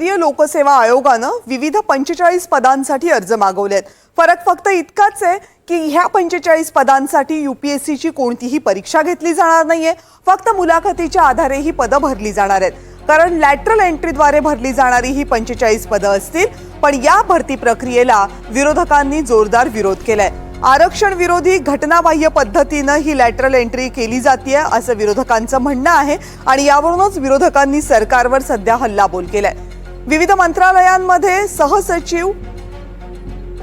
केंद्रीय लोकसेवा आयोगानं विविध पंचेचाळीस पदांसाठी अर्ज मागवलेत. फरक फक्त इतकाच आहे की ह्या पंचेचाळीस पदांसाठी युपीएससीची कोणतीही परीक्षा घेतली जाणार नाहीये. फक्त मुलाखतीच्या आधारे ही पदं भरली जाणार आहेत. कारण लॅटरल एंट्रीद्वारे भरली जाणारी ही पंचेचाळीस पदं असतील पण या भरती प्रक्रियेला विरोधकांनी जोरदार विरोध केलाय. आरक्षण विरोधी घटनाबाह्य पद्धतीनं ही लॅटरल एंट्री केली जाते असं विरोधकांचं म्हणणं आहे आणि यावरूनच विरोधकांनी सरकारवर सध्या हल्लाबोल केलाय. विविध मंत्रालयांमध्ये सहसचिव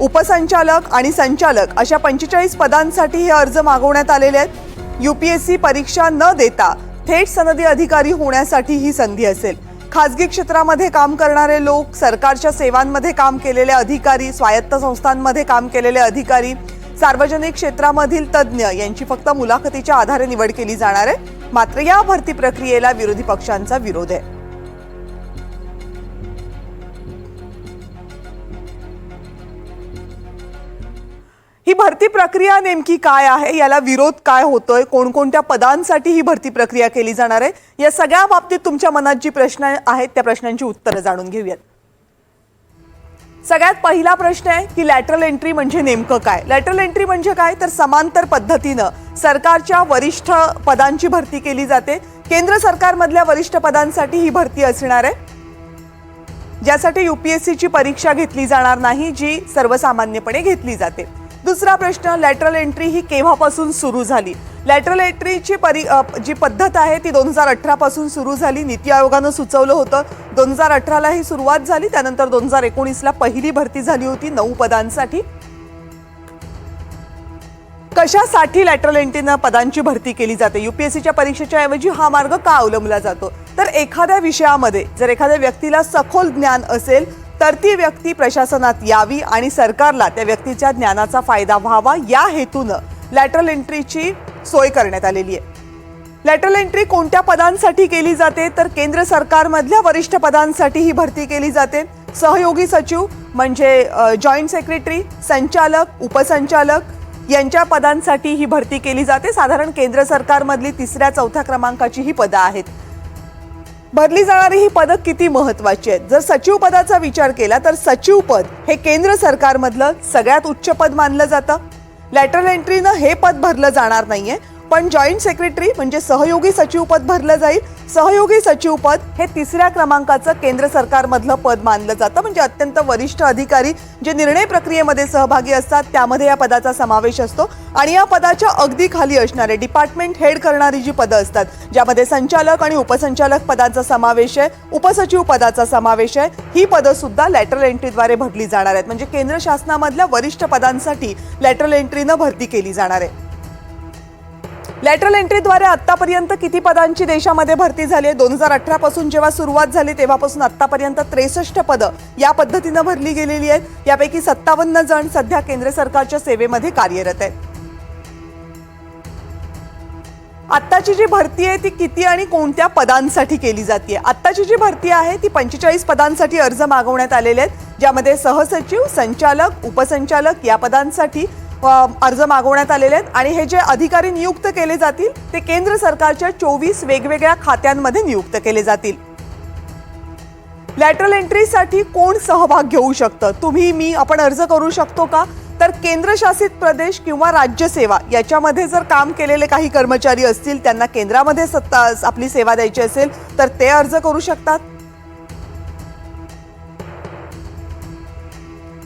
उपसंचालक आणि संचालक अशा पंचेचाळीस पदांसाठी हे अर्ज मागवण्यात आलेले आहेत. यू पी एस सी परीक्षा न देता थेट सनदी अधिकारी होण्यासाठी ही संधी असेल. खाजगी क्षेत्रामध्ये काम करणारे लोक सरकारच्या सेवांमध्ये काम केलेले अधिकारी स्वायत्त संस्थांमध्ये काम केलेले अधिकारी सार्वजनिक क्षेत्रामधील तज्ज्ञ यांची फक्त मुलाखतीच्या आधारे निवड केली जाणार आहे. मात्र या भरती प्रक्रियेला विरोधी पक्षांचा विरोध आहे. ही भरती प्रक्रिया नेमकी काय आहे? याला विरोध काय होतोय? कोणकोणत्या पदांसाठी ही भरती प्रक्रिया केली जाणार आहे? या सगळ्या बाबतीत तुमच्या मनात जी प्रश्न आहेत त्या प्रश्नांची उत्तरं जाणून घेऊयात. सगळ्यात पहिला प्रश्न आहे की लॅटरल एंट्री म्हणजे नेमकं काय? लॅटरल एंट्री म्हणजे काय? तर समांतर पद्धतीनं सरकारच्या वरिष्ठ पदांची भरती केली जाते. केंद्र सरकारमधल्या वरिष्ठ पदांसाठी ही भरती असणार आहे. ज्यासाठी युपीएससीची परीक्षा घेतली जाणार नाही जी सर्वसामान्यपणे घेतली जाते. दुसरा प्रश्न लॅटरल एंट्री ही केव्हापासून सुरू झाली? लॅटरल एंट्रीची परी जी पद्धत आहे ती दोन हजार अठरापासून सुरू झाली. नीती आयोगानं सुचवलं होतं दोन हजार अठराला ही सुरुवात झाली. त्यानंतर दोन हजार एकोणीसला पहिली भरती झाली होती नऊ पदांसाठी. कशासाठी लॅटरल एंट्रीनं पदांची भरती केली जाते? युपीएससीच्या परीक्षेच्या ऐवजी हा मार्ग का अवलंबला जातो? तर एखाद्या विषयामध्ये जर एखाद्या व्यक्तीला सखोल ज्ञान असेल तर ती व्यक्ती प्रशासनात यावी आणि सरकारला त्या व्यक्तीच्या ज्ञानाचा फायदा व्हावा या हेतूनं लॅटरल एंट्रीची सोय करण्यात आलेली आहे. लॅटरल एंट्री कोणत्या पदांसाठी केली जाते? तर केंद्र सरकारमधल्या वरिष्ठ पदांसाठी ही भरती केली जाते. सहयोगी सचिव म्हणजे जॉईंट सेक्रेटरी संचालक उपसंचालक यांच्या पदांसाठी ही भरती केली जाते. साधारण केंद्र सरकारमधली तिसऱ्या चौथ्या क्रमांकाची ही पदं आहेत. भरली जाणारी ही पदं किती महत्वाची आहेत? जर सचिव पदाचा विचार केला तर सचिव पद हे केंद्र सरकारमधलं सगळ्यात उच्च पद मानलं जातं. लॅटरल एंट्रीनं हे पद भरलं जाणार नाहीये. पण जॉईंट सेक्रेटरी म्हणजे सहयोगी सचिव पद भरलं जाईल. सहयोगी सचिव पद हे तिसऱ्या क्रमांकाचं केंद्र सरकारमधलं पद मानलं जातं. म्हणजे अत्यंत वरिष्ठ अधिकारी जे निर्णय प्रक्रियेमध्ये सहभागी असतात त्यामध्ये या पदाचा समावेश असतो. आणि या पदाच्या अगदी खाली असणारे डिपार्टमेंट हेड करणारी जी पदं असतात ज्यामध्ये संचालक आणि उपसंचालक पदाचा समावेश आहे उपसचिव पदाचा समावेश आहे ही पदं सुद्धा लॅटरल एंट्रीद्वारे भरली जाणार आहेत. म्हणजे केंद्र शासनामधल्या वरिष्ठ पदांसाठी लॅटरल एंट्रीनं भरती केली जाणार आहे. लॅटरल एंट्रीद्वारे आत्तापर्यंत किती पदांची देशामध्ये भरती झाली आहे? दोन हजार अठरापासून जेव्हा सुरुवात झाली तेव्हापासून आत्तापर्यंत त्रेसष्ट पदं या पद्धतीनं भरली गेलेली आहेत. यापैकी सत्तावन्न जण सध्या केंद्र सरकारच्या सेवेमध्ये कार्यरत आहेत. आत्ताची जी भरती आहे ती किती आणि कोणत्या पदांसाठी केली जाते? आत्ताची जी भरती आहे ती पंचेचाळीस पदांसाठी अर्ज मागवण्यात आलेले आहेत ज्यामध्ये सहसचिव संचालक उपसंचालक या पदांसाठी अर्ज मागवण्यात आलेले आहेत आणि हे जे अधिकारी नियुक्त केले जातील ते केंद्र सरकारच्या चोवीस वेगवेगळ्या खात्यांमध्ये नियुक्त केले जातील. लॅटरल एंट्रीसाठी कोण सहभाग घेऊ शकतं? तुम्ही मी आपण अर्ज करू शकतो का? तर केंद्रशासित प्रदेश किंवा राज्यसेवा याच्यामध्ये जर काम केलेले काही कर्मचारी असतील त्यांना केंद्रामध्ये सत्ता आपली सेवा द्यायची असेल तर ते अर्ज करू शकतात.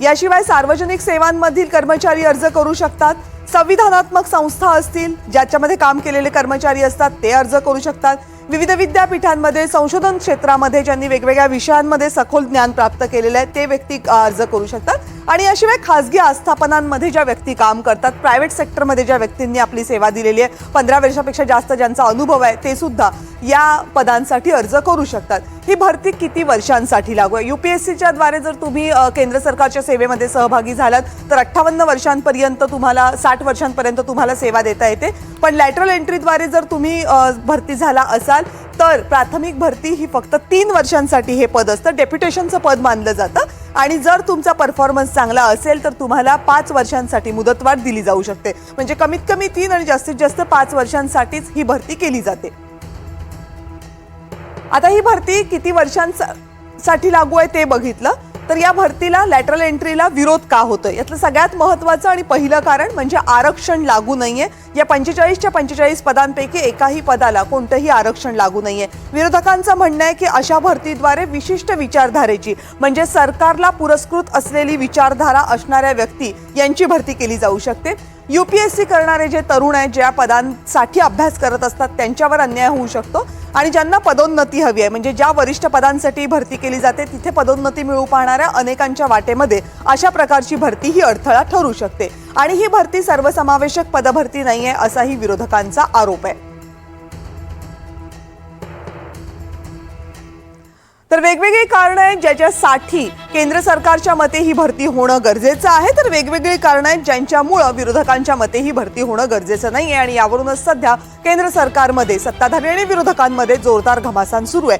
याशिवाय सार्वजनिक सेवांमधील कर्मचारी अर्ज करू शकतात. संविधानात्मक संस्था असतील ज्याच्यामध्ये काम केलेले कर्मचारी असतात ते अर्ज करू शकतात. विविध विद्यापीठांमध्ये संशोधन क्षेत्रामध्ये ज्यांनी वेगवेगळ्या विषयांमध्ये सखोल ज्ञान प्राप्त केलेलं आहे ते व्यक्ती अर्ज करू शकतात. आणि याशिवाय खासगी आस्थापनांमध्ये ज्या व्यक्ती काम करतात प्रायव्हेट सेक्टरमध्ये ज्या व्यक्तींनी आपली सेवा दिलेली आहे पंधरा वर्षापेक्षा जास्त ज्यांचा अनुभव आहे ते सुद्धा या पदांसाठी अर्ज करू शकतात. ही भरती किती वर्षांसाठी लागू आहे? यू पी एस सीच्या द्वारे जर तुम्ही केंद्र सरकारच्या सेवेमध्ये सहभागी झालात तर अठ्ठावन्न वर्षांपर्यंत तुम्हाला साठ वर्षांपर्यंत तुम्हाला सेवा देता येते. पण लॅटरल एंट्रीद्वारे जर तुम्ही भरती झाला असाल तर प्राथमिक भरती ही फक्त तीन वर्षांसाठी हे पद असतं. डेप्युटेशनचं पद मानलं जातं. आणि जर तुमचा परफॉर्मन्स चांगला असेल तर तुम्हाला पाच वर्षांसाठी मुदतवाढ दिली जाऊ शकते. म्हणजे कमीत कमी तीन आणि जास्तीत जास्त पाच वर्षांसाठीच ही भरती केली जाते. आता ही भरती किती वर्षांसाठी लागू आहे ते बघितलं. तर या भरतीला लॅटरल एंट्रीला विरोध का होतोय? यातलं सगळ्यात महत्वाचं आणि पहिलं कारण म्हणजे आरक्षण लागू नाहीये. या पंचेचाळीसच्या पंचेचाळीस पदांपैकी एकाही पदाला कोणतंही आरक्षण लागू नाहीये. विरोधकांचं म्हणणं आहे की अशा भरतीद्वारे विशिष्ट विचारधारेची म्हणजे सरकारला पुरस्कृत असलेली विचारधारा असणाऱ्या व्यक्ती यांची भरती केली जाऊ शकते. यू पी एस सी करणारे जे तरुण आहेत ज्या पदांसाठी अभ्यास करत असतात त्यांच्यावर अन्याय होऊ शकतो. आणि ज्यांना पदोन्नती हवी आहे म्हणजे ज्या वरिष्ठ पदांसाठी भरती केली जाते तिथे पदोन्नती मिळू पाहणाऱ्या अनेकांच्या वाटेमध्ये अशा प्रकारची भरती ही अडथळा ठरू शकते. आणि ही भरती सर्वसमावेशक पदभरती नाही आहे असाही विरोधकांचा आरोप आहे. तर वेगवेगळी कारणं आहेत ज्याच्यासाठी केंद्र सरकारच्या मते ही भरती होणं गरजेचं आहे. तर वेगवेगळी कारणं आहेत ज्यांच्यामुळं विरोधकांच्या मते ही भरती होणं गरजेचं नाही आहे आणि यावरूनच सध्या केंद्र सरकारमध्ये सत्ताधारी आणि विरोधकांमध्ये जोरदार घमासान सुरू आहे.